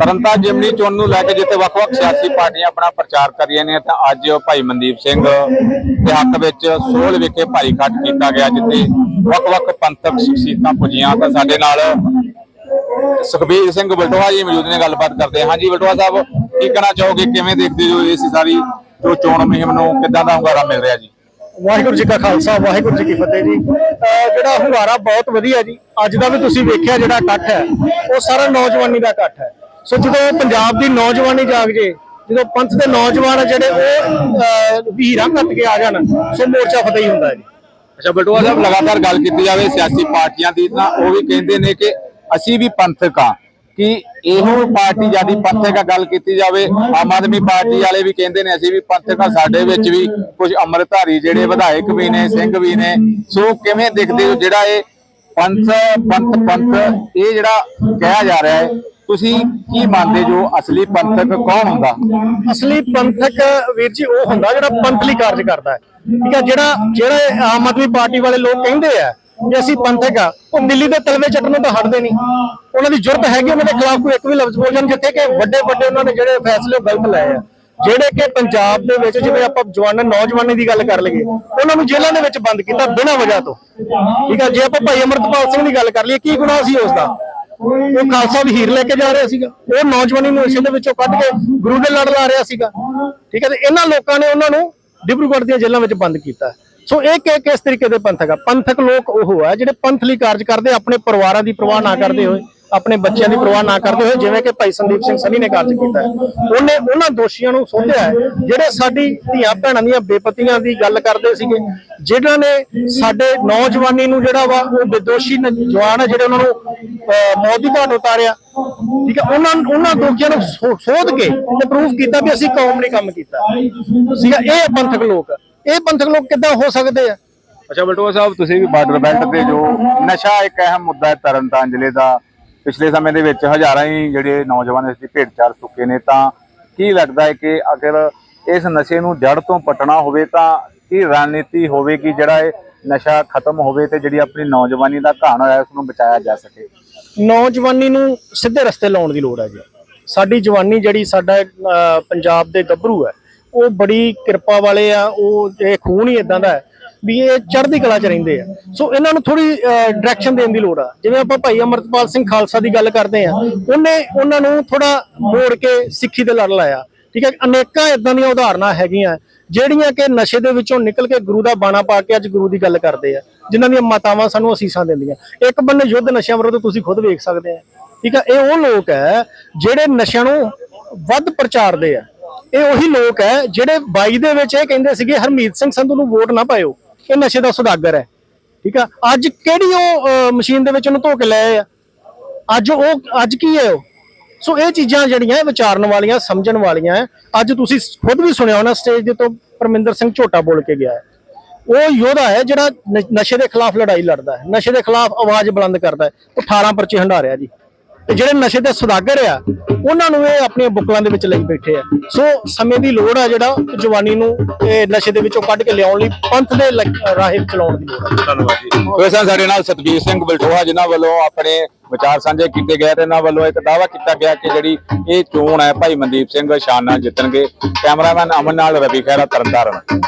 ਤਰਨਤਾਰਨ ਜਿਮਨੀ ਚੋਣ ਨੂੰ ਲੈ ਕੇ ਜਿੱਥੇ ਵੱਖ-ਵੱਖ ਸਿਆਸੀ ਪਾਰਟੀਆਂ ਆਪਣਾ ਪ੍ਰਚਾਰ ਕਰ ਰਹੀਆਂ ਨੇ, ਤਾਂ ਅੱਜ ਭਾਈ ਮਨਦੀਪ ਸਿੰਘ ਦੇ ਹੱਕ ਵਿੱਚ ਸੋਹਲ ਵਿਖੇ ਭਾਈ ਖੱਟ ਕੀਤਾ ਗਿਆ, ਜਿੱਥੇ ਵੱਖ-ਵੱਖ ਪੰਥਕ ਸ਼ਖਸੀਅਤਾਂ ਪੁੱਜੀਆਂ। ਤਾਂ ਸਾਡੇ ਨਾਲ ਸੁਖਬੀਰ ਸਿੰਘ ਬਲਟੋਹਾ ਜੀ ਮੌਜੂਦ ਨੇ, ਗੱਲਬਾਤ ਕਰਦੇ ਹਾਂ। ਹਾਂਜੀ ਬਲਟੋਹਾ ਸਾਹਿਬ, ਕੀ ਕਹਿਣਾ ਚਾਹੋਗੇ? ਕਿਵੇਂ ਦੇਖਦੇ ਹੋ ਇਸ ਸਾਰੀ ਜੋ ਚੋਣ ਮੁਹਿੰਮ ਨੂੰ? ਕਿੱਦਾਂ ਦਾ ਹੁੰਗਾਰਾ ਮਿਲ ਰਿਹਾ ਜੀ? ਵਾਹਿਗੁਰੂ ਜੀ ਕਾ ਖਾਲਸਾ, ਵਾਹਿਗੁਰੂ ਜੀ ਕੀ ਫਤਿਹ ਜੀ। ਜਿਹੜਾ ਹੁੰਗਾਰਾ ਬਹੁਤ ਵਧੀਆ ਜੀ। ਅੱਜ ਦਾ ਵੀ ਤੁਸੀਂ ਵੇਖਿਆ ਜਿਹੜਾ ਇਕੱਠ ਹੈ, ਉਹ ਸਾਰਾ ਨੌਜਵਾਨੀ ਦਾ ਇਕੱਠ ਹੈ। ਸੋ ਜਦੋਂ ਪੰਜਾਬ ਦੀ ਨੌਜਵਾਨੀ ਜਾਗ ਜੇ ਜਦੋਂ ਪੰਥ ਦੇ ਨੌਜਵਾਨ ਜਿਹੜੇ ਉਹ ਵੀਰਾਂ ਕੱਟ ਕੇ ਆ ਜਾਣ, ਸੋ ਮੋਰਚਾ ਫਤਿਹ ਹੀ ਹੁੰਦਾ ਜੀ। ਅੱਛਾ, ਬਟੂਆ ਸਾਹਿਬ, ਲਗਾਤਾਰ ਗੱਲ ਕੀਤੀ ਜਾਵੇ ਸਿਆਸੀ ਪਾਰਟੀਆਂ ਦੀ, ਤਾਂ ਉਹ ਵੀ ਕਹਿੰਦੇ ਨੇ ਕਿ ਅਸੀਂ ਵੀ ਪੰਥਕ ਆ ਕਿ ਇਹੋ ਪਾਰਟੀ ਜਿਆਦੀ ਪੰਥਕ ਗੱਲ ਕੀਤੀ ਜਾਵੇ, ਆਮ ਆਦਮੀ ਪਾਰਟੀ ਵਾਲੇ ਵੀ ਕਹਿੰਦੇ ਨੇ, ਅਸੀਂ ਵੀ ਪੰਥਕ ਸਾਡੇ ਵਿੱਚ ਵੀ ਕੁਝ ਅੰਮ੍ਰਿਤਧਾਰੀ ਜਿਹੜੇ ਵਿਧਾਇਕ ਵੀ ਨੇ, ਸਿੰਘ ਵੀ ਨੇ, ਸੋ ਕਿਵੇਂ ਦੇਖਦੇ ਹੋ ਜਿਹੜਾ ਇਹ ਪੰਥ ਪੰਥ ਪੰਥ, ਇਹ ਜਿਹੜਾ ਕਿਹਾ ਜਾ ਰਿਹਾ ਹੈ, ਤੁਸੀਂ ਕੀ ਮੰਨਦੇ ਜੋ ਅਸਲੀ ਪੰਥਕ ਕੌਣ ਹੁੰਦਾ? ਅਸਲੀ ਪੰਥਕ ਵੀਰ ਜੀ, ਉਹ ਹੁੰਦਾ ਜਿਹੜਾ ਪੰਥਲੀ ਕਾਰਜ ਕਰਦਾ ਹੈ। ਠੀਕ ਹੈ, ਜਿਹੜਾ, ਜਿਹੜੇ ਆਮ ਆਦਮੀ ਪਾਰਟੀ ਵਾਲੇ ਲੋਕ ਕਹਿੰਦੇ ਆ ਕਿ ਅਸੀਂ ਪੰਥਕ ਆ, ਉਹ ਦਿੱਲੀ ਦੇ ਤਲਵੇ ਚੱਟਣ ਨੂੰ ਤਾਂ ਹਟਦੇ ਨਹੀਂ। ਉਹਨਾਂ ਦੀ ਜ਼ਰੂਰਤ ਹੈਗੀ, ਉਹਨਾਂ ਦੇ ਖਿਲਾਫ ਕੋਈ ਇੱਕ ਵੀ ਲਫ਼ਜ਼ ਬੋਲ ਜਾਣ, ਜਿੱਥੇ ਕਿ ਵੱਡੇ ਵੱਡੇ ਉਹਨਾਂ ਨੇ ਜਿਹੜੇ ਫੈਸਲੇ ਉਹ ਗਲਤ ਲਏ ਆ। ਜਿਹੜੇ ਕਿ ਪੰਜਾਬ ਦੇ ਵਿੱਚ ਜਿਵੇਂ ਆਪਾਂ ਜਵਾਨਾਂ, ਨੌਜਵਾਨਾਂ ਦੀ ਗੱਲ ਕਰ ਲਈਏ, ਉਹਨਾਂ ਨੂੰ ਜੇਲ੍ਹਾਂ ਦੇ ਵਿੱਚ ਬੰਦ ਕੀਤਾ ਬਿਨਾਂ ਵਜ੍ਹਾ ਤੋਂ। ਠੀਕ ਹੈ ਜੇ ਆਪਾਂ ਭਾਈ ਅਮਰਤਪਾਲ ਸਿੰਘ ਦੀ ਗੱਲ ਕਰ ਲਈਏ, ਕੀ ਗੁਨਾਹ ਸੀ ਉਸ ਦਾ? ਉਹ ਖਾਲਸਾ ਦੀ ਲੈ ਕੇ ਜਾ ਰਿਹਾ ਸੀਗਾ। ਉਹ ਨੌਜਵਾਨੀ ਨੂੰ ਇਸੇ ਦੇ ਵਿੱਚੋਂ ਕੱਢ ਕੇ ਗੁਰੂ ਦੇ ਲੜ ਲਾ ਰਿਹਾ ਸੀਗਾ। ਠੀਕ ਹੈ ਤੇ ਇਹਨਾਂ ਲੋਕਾਂ ਨੇ ਉਹਨਾਂ ਨੂੰ ਡਿਬਰੂਗੜ੍ਹ ਦੀਆਂ ਜੇਲ੍ਹਾਂ ਵਿੱਚ ਬੰਦ ਕੀਤਾ। ਸੋ ਇਹ ਕਿ ਕਿਸ ਤਰੀਕੇ ਦੇ ਪੰਥਕ ਆ? ਪੰਥਕ ਲੋਕ ਉਹ ਆ ਜਿਹੜੇ ਪੰਥ ਲਈ ਕਾਰਜ ਕਰਦੇ, ਆਪਣੇ ਪਰਿਵਾਰਾਂ ਦੀ ਪਰਵਾਹ ਨਾ ਕਰਦੇ ਹੋਏ, ਆਪਣੇ ਬੱਚਿਆਂ ਦੀ ਪਰਵਾਹ ਨਾ ਕਰਦੇ ਹੋਏ, ਜਿਵੇਂ ਕਿ ਭਾਈ ਸੰਦੀਪ ਸਿੰਘ ਸਨੀ ਨੇ ਕਾਰਜ ਕੀਤਾ ਉਹਨੇ ਉਹਨਾਂ ਦੋਸ਼ੀਆਂ ਨੂੰ ਸੋਧਿਆ ਜਿਹੜੇ ਸਾਡੀ ਧੀਆਂ ਭੈਣਾਂ ਦੀਆਂ ਬੇਪਤੀਆਂ ਦੀ ਗੱਲ ਕਰਦੇ ਸੀਗੇ, ਜਿਨ੍ਹਾਂ ਨੇ ਸਾਡੇ ਨੌਜਵਾਨੀ ਨੂੰ ਜਿਹੜਾ ਵਾ, ਉਹ ਬੇਦੋਸ਼ੀ ਨ- ਜਵਾਨ ਆ ਜਿਹੜੇ ਉਹਨਾਂ ਨੂੰ ਮੌਤ ਦੀ ਘਾਟ ਉਤਾਰਿਆ। ਠੀਕ ਹੈ, ਉਹਨਾਂ ਉਹਨਾਂ ਦੋਸ਼ੀਆਂ ਨੂੰ ਸੋਧ ਕੇ ਤੇ ਪ੍ਰੂਫ ਕੀਤਾ ਵੀ ਅਸੀਂ ਕੌਮ ਨੇ ਕੰਮ ਕੀਤਾ। ਸੀਗਾ ਇਹ ਪੰਥਕ ਲੋਕ ਇਹ ਪੰਥਕ ਲੋਕ ਕਿੱਦਾਂ ਹੋ ਸਕਦੇ ਆ? ਅੱਛਾ ਬਲਟੋਆ ਸਾਹਿਬ ਤੁਸੀਂ ਵੀ ਬਾਰਡਰ ਬੈਲਟ ਤੇ ਜੋ ਨਸ਼ਾ ਇੱਕ ਅਹਿਮ ਮੁੱਦਾ ਹੈ ਤਰਨਤਾਰਨ ਜ਼ਿਲ੍ਹੇ ਦਾ ਪਿਛਲੇ ਸਮੇਂ ਦੇ ਵਿੱਚ ਹਜ਼ਾਰਾਂ ਹੀ ਜਿਹੜੇ ਨੌਜਵਾਨ ਇਸ ਦੀ ਭੇਟ ਚੜ ਚੁੱਕੇ ਨੇ ਤਾਂ ਕੀ ਲੱਗਦਾ ਹੈ ਕਿ ਅਗਰ ਇਸ ਨਸ਼ੇ ਨੂੰ ਜੜ ਤੋਂ ਪਟਣਾ ਹੋਵੇ ਤਾਂ ਕੀ ਰਣਨੀਤੀ ਹੋਵੇਗੀ ਜਿਹੜਾ ਇਹ ਨਸ਼ਾ ਖਤਮ ਹੋਵੇ ਤੇ ਜਿਹੜੀ ਆਪਣੀ ਨੌਜਵਾਨੀ ਦਾ ਘਾਣ ਹੋਇਆ ਉਸ ਨੂੰ ਬਚਾਇਆ ਜਾ ਸਕੇ? ਨੌਜਵਾਨੀ ਨੂੰ ਸਿੱਧੇ ਰਸਤੇ ਲਾਉਣ ਦੀ ਲੋੜ ਹੈ ਜੀ। ਸਾਡੀ ਜਵਾਨੀ ਜਿਹੜੀ ਸਾਡਾ ਪੰਜਾਬ ਦੇ ਗੱਭਰੂ ਹੈ ਉਹ ਬੜੀ ਕਿਰਪਾ ਵਾਲੇ ਆ, ਉਹ ਇਹ ਖੂਨ ਹੀ ਇਦਾਂ ਦਾ ਵੀ ਇਹ ਚੜ੍ਹਦੀ ਕਲਾ 'ਚ ਰਹਿੰਦੇ ਆ। ਸੋ ਇਹਨਾਂ ਨੂੰ ਥੋੜੀ ਡਾਇਰੈਕਸ਼ਨ ਦੇਣ ਦੀ ਲੋੜ ਆ। ਜਿਵੇਂ ਆਪਾਂ ਭਾਈ ਅਮਰਤਪਾਲ ਸਿੰਘ ਖਾਲਸਾ ਦੀ ਗੱਲ ਕਰਦੇ ਆ, ਉਹਨੇ ਉਹਨਾਂ ਨੂੰ ਥੋੜਾ ਮੋੜ ਕੇ ਸਿੱਖੀ ਦੇ ਲੜ ਲਾਇਆ। ਠੀਕ ਹੈ, ਅਨੇਕਾਂ ਇਦਾਂ ਦੀਆਂ ਉਦਾਹਰਨਾਂ ਹੈਗੀਆਂ, ਜਿਹੜੀਆਂ ਕਿ ਨਸ਼ੇ ਦੇ ਵਿੱਚੋਂ ਨਿਕਲ ਕੇ ਗੁਰੂ ਦਾ ਬਾਣਾ ਪਾ ਕੇ ਅੱਜ ਗੁਰੂ ਦੀ ਗੱਲ ਕਰਦੇ ਆ, ਜਿਨ੍ਹਾਂ ਦੀਆਂ ਮਾਤਾਵਾਂ ਸਾਨੂੰ ਅਸੀਸਾਂ ਦਿੰਦੀਆਂ। ਇੱਕ ਬੰਨੇ ਯੁੱਧ ਨਸ਼ਿਆਂ ਵਿਰੁੱਧ ਤੁਸੀਂ ਖੁਦ ਵੇਖ ਸਕਦੇ ਆ। ਠੀਕ ਆ ਇਹ ਉਹ ਲੋਕ ਹੈ ਜਿਹੜੇ ਨਸ਼ਿਆਂ ਨੂੰ ਵੱਧ ਪ੍ਰਚਾਰਦੇ ਆ। ਇਹ ਉਹੀ ਲੋਕ ਹੈ ਜਿਹੜੇ 22 ਦੇ ਵਿੱਚ ਇਹ ਕਹਿੰਦੇ ਸੀਗੇ, ਹਰਮੀਤ ਸਿੰਘ ਸੰਧੂ ਨੂੰ ਵੋਟ ਨਾ ਪਾਇਓ। ਇਹ ਨਸ਼ੇ ਦਾ ਸੁਦਾਗਰ ਹੈ। ਠੀਕ ਆ? ਅੱਜ ਕਿਹੜੀ ਉਹ ਮਸ਼ੀਨ ਦੇ ਵਿੱਚ ਉਹਨੂੰ ਧੋ ਕੇ ਲੈ ਆ? ਅੱਜ ਉਹ, ਅੱਜ ਕੀ ਹੈ ਉਹ? ਸੋ ਇਹ ਚੀਜ਼ਾਂ ਜਿਹੜੀਆਂ ਇਹ ਵਿਚਾਰਨ ਵਾਲੀਆਂ, ਸਮਝਣ ਵਾਲੀਆਂ ਅੱਜ ਤੁਸੀਂ ਖੁਦ ਵੀ ਸੁਣਿਆ ਹੋਣਾ, ਸਟੇਜ ਦੇ ਤੋਂ ਪਰਮਿੰਦਰ ਸਿੰਘ ਝੋਟਾ ਬੋਲ ਕੇ ਗਿਆ ਹੈ। ਉਹ ਯੋਧਾ ਹੈ ਜਿਹੜਾ ਨਸ਼ੇ ਦੇ ਖਿਲਾਫ ਲੜਾਈ ਲੜਦਾ ਹੈ। ਨਸ਼ੇ ਦੇ ਖਿਲਾਫ ਆਵਾਜ਼ ਬੁਲੰਦ ਕਰਦਾ ਹੈ। ਉਹ 18 ਪਰਚੇ ਹੰਡਾਰਿਆ ਜੀ। ਤੇ ਜਿਹੜੇ ਨਸ਼ੇ ਦੇ ਸੁਦਾਗਰ ਆ, ਉਹਨਾਂ ਨੂੰ ਇਹ ਆਪਣੀਆਂ ਬੁੱਕਲਾਂ ਦੇ ਵਿੱਚ ਲਈ ਬੈਠੇ ਆ। ਸੋ ਸਮੇਂ ਦੀ ਲੋੜ ਆ ਜਿਹੜਾ ਜਵਾਨੀ ਨੂੰ ਇਹ ਨਸ਼ੇ ਦੇ ਵਿੱਚੋਂ ਕੱਢ ਕੇ ਲਿਆਉਣ ਲਈ ਪੰਥ ਦੇ ਲ- ਰਾਹੇ ਚਲਾਉਣ ਦੀ ਲੋੜ ਹੈ ਧੰਨਵਾਦ ਜੀ। ਵੈਸੇ ਸਾਡੇ ਨਾਲ ਸਤਬੀਰ ਸਿੰਘ ਬਲਟੋਹਾ ਜਿਨ੍ਹਾਂ ਵੱਲੋਂ ਆਪਣੇ ਵਿਚਾਰ ਸਾਂਝੇ ਕੀਤੇ ਗਏ ਤੇ ਇਹਨਾਂ ਵੱਲੋਂ ਇੱਕ ਦਾਅਵਾ ਕੀਤਾ ਗਿਆ ਕਿ ਜਿਹੜੀ ਇਹ ਚੋਣ ਹੈ, ਭਾਈ ਮਨਦੀਪ ਸਿੰਘ ਸ਼ਾਨ ਨਾਲ ਜਿੱਤਣਗੇ। ਕੈਮਰਾਮੈਨ ਅਮਨ ਨਾਲ ਰਵੀ ਖਹਿਰਾ, ਤਰਨਤਾਰਨ।